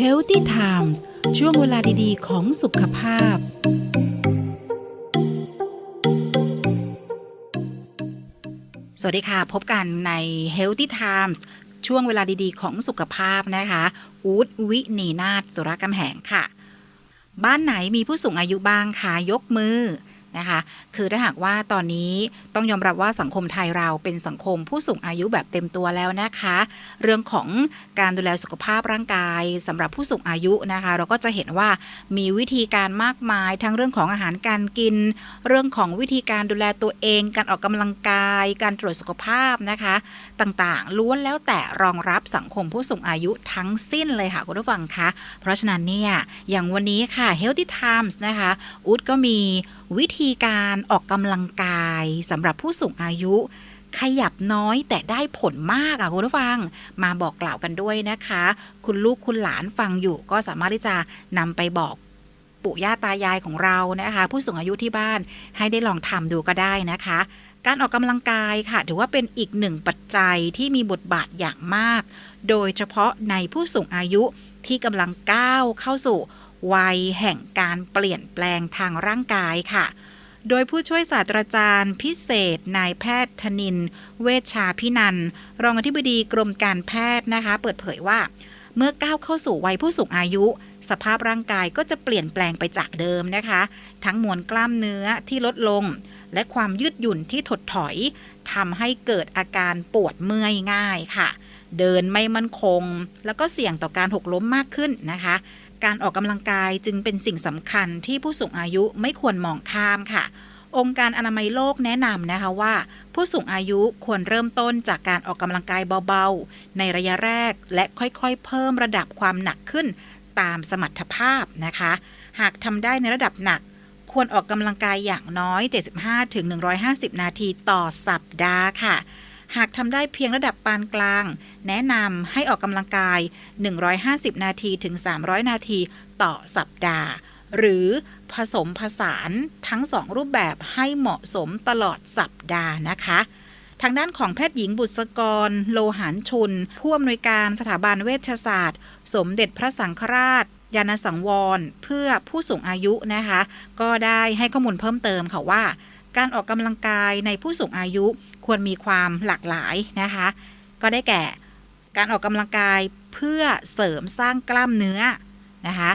Healthy Times ช่วงเวลาดีๆ ของสุขภาพ สวัสดีค่ะ พบกันใน Healthy Times ช่วงเวลาดีๆ ของสุขภาพนะคะอูดวินีนาถสุรกำแหงค่ะ บ้านไหนมีผู้สูงอายุบ้างคะยกมือ นะคะ คือถ้าหากว่าตอนนี้ต้องยอมรับว่าสังคมไทยเราเป็นสังคมผู้สูงอายุแบบเต็มตัวแล้วนะคะ เรื่องของการดูแลสุขภาพร่างกายสำหรับผู้สูงอายุนะคะ เราก็จะเห็นว่ามีวิธีการมากมาย ทั้งเรื่องของอาหารการกิน เรื่องของวิธีการดูแลตัวเอง การออกกำลังกาย การตรวจสุขภาพนะคะ ต่างๆ ล้วนแล้วแต่รองรับสังคมผู้สูงอายุทั้งสิ้นเลยค่ะคุณผู้ฟังคะเพราะฉะนั้นเนี่ยอย่างวันนี้ค่ะ Healthy Times นะคะอูดก็มีวิธีการออกกำลังกายสำหรับผู้สูงอายุ ขยับน้อยแต่ได้ผลมากอะคุณผู้ฟัง มาบอกกล่าวกันด้วยนะคะ คุณลูกคุณหลานฟังอยู่ก็สามารถที่จะนำไปบอกปู่ย่าตายายของเรานะคะ ผู้สูงอายุที่บ้านให้ได้ลองทำดูก็ได้นะคะ การออกกำลังกายค่ะถือว่าเป็นอีกหนึ่งปัจจัยที่มีบทบาทอย่างมาก โดยเฉพาะในผู้สูงอายุที่กำลังก้าวเข้าสู่ วัยแห่งการเปลี่ยนแปลงทางร่างกายค่ะ โดยผู้ช่วยศาสตราจารย์พิเศษ นายแพทย์ธนิน เวชชาพินัน รองอธิบดีกรมการแพทย์นะคะ เปิดเผยว่า เมื่อก้าวเข้าสู่วัยผู้สูงอายุ สภาพร่างกายก็จะเปลี่ยนแปลงไปจากเดิมนะคะ ทั้งมวลกล้ามเนื้อที่ลดลง และความยืดหยุ่นที่ถดถอยทำให้เกิดอาการปวดเมื่อยง่ายค่ะเดินไม่มั่นคง แล้วก็เสี่ยงต่อการหกล้มมากขึ้นนะคะ การออกกำลังกายจึงเป็นสิ่งสำคัญที่ผู้สูงอายุไม่ควรมองข้ามค่ะ องค์การอนามัยโลกแนะนำนะคะว่า ผู้สูงอายุควรเริ่มต้นจากการออกกำลังกายเบาๆ ในระยะแรกและค่อยๆ เพิ่มระดับความหนักขึ้นตามสมรรถภาพนะคะ หากทำได้ในระดับหนัก ควรออกกำลังกายอย่างน้อย 75-150 นาทีต่อสัปดาห์ค่ะ หากทำได้เพียงระดับปานกลาง แนะนำให้ออกกำลังกาย 150 นาทีถึง 300 นาทีต่อสัปดาห์ หรือผสมผสานทั้งสองรูปแบบให้เหมาะสมตลอดสัปดาห์นะคะทางด้านของแพทย์หญิงบุษกร โลหานชุน ผู้อำนวยการสถาบันเวชศาสตร์ สมเด็จพระสังฆราช ยานสังวร เพื่อผู้สูงอายุนะคะ ก็ได้ให้ข้อมูลเพิ่มเติมค่ะว่า การออกกำลังกายในผู้สูงอายุควรมีความหลากหลายนะคะ ก็ได้แก่การออกกำลังกายเพื่อเสริมสร้างกล้ามเนื้อนะคะ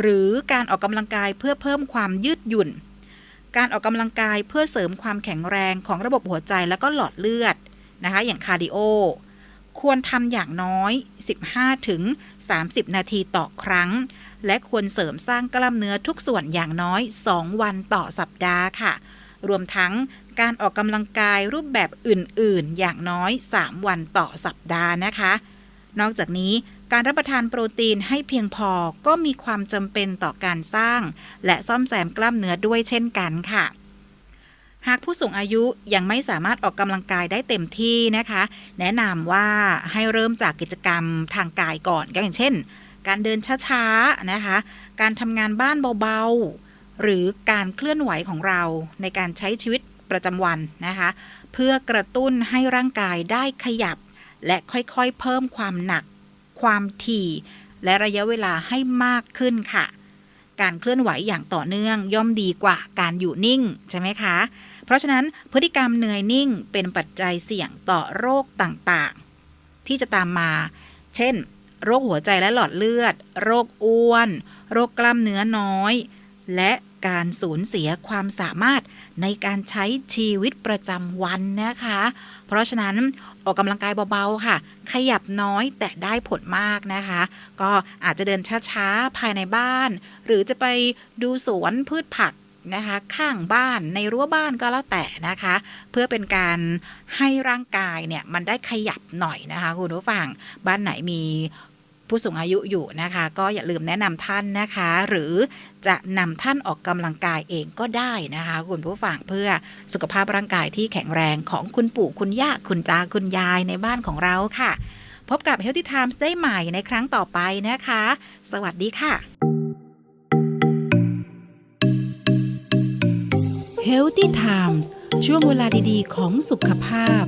หรือการออกกำลังกายเพื่อเพิ่มความยืดหยุ่น การออกกำลังกายเพื่อเสริมความแข็งแรงของระบบหัวใจแล้วก็หลอดเลือดนะคะอย่างคาร์ดิโอควรทำอย่างน้อย 15ถึงนาทีต่อครั้ง และควรเสริมสร้างกล้ามเนื้อทุกส่วนอย่างน้อย 2 วันต่อสัปดาห์ค่ะ รวมทั้งการออกกำลังกายรูปแบบอื่นๆ อย่างน้อย 3 วันต่อสัปดาห์นะคะ นอกจากนี้การรับประทานโปรตีนให้เพียงพอก็มีความจำเป็นต่อการสร้าง และซ่อมแซมกล้ามเนื้อด้วยเช่นกันค่ะ หากผู้สูงอายุยังไม่สามารถออกกำลังกายได้เต็มที่นะคะ แนะนำว่าให้เริ่มจากกิจกรรมทางกายก่อนก็อย่างเช่น การเดินช้าๆนะคะ การทำงานบ้านเบาๆ หรือการเคลื่อนไหวของเราในการใช้ชีวิตประจำวันนะคะ เพื่อกระตุ้นให้ร่างกายได้ขยับ และค่อยๆเพิ่มความหนัก ความถี่ และระยะเวลาให้มากขึ้นค่ะ การเคลื่อนไหวอย่างต่อเนื่องย่อมดีกว่าการอยู่นิ่งใช่ไหมคะ เพราะฉะนั้นพฤติกรรมเหนื่อยนิ่งเป็นปัจจัยเสี่ยงต่อโรคต่างๆ ที่จะตามมา เช่น โรคหัวใจและหลอดเลือด โรคอ้วน โรคกล้ามเนื้อน้อย และการสูญเสียความสามารถในการใช้ชีวิตประจำวันนะคะ เพราะฉะนั้นออกกำลังกายเบาๆค่ะ ขยับน้อยแต่ได้ผลมากนะคะ ก็อาจจะเดินช้าๆ ภายในบ้าน หรือจะไปดูสวนพืชผักนะคะข้างบ้านในรั้วบ้านก็แล้วแต่นะคะ เพื่อเป็นการให้ร่างกายเนี่ยมันได้ขยับหน่อยนะคะคุณผู้ฟังบ้านไหนมี ผู้สูงอายุอยู่นะคะ ก็อย่าลืมแนะนำท่านนะคะ หรือจะนำท่านออกกำลังกายเองก็ได้นะคะ คุณผู้ฟังเพื่อสุขภาพร่างกายที่แข็งแรงของคุณปู่คุณย่าคุณตาคุณยายในบ้านของเราค่ะ พบกับ Healthy Times ได้ใหม่ในครั้งต่อไปนะคะ สวัสดีค่ะ Healthy Times ช่วงเวลาดีๆ ของสุขภาพ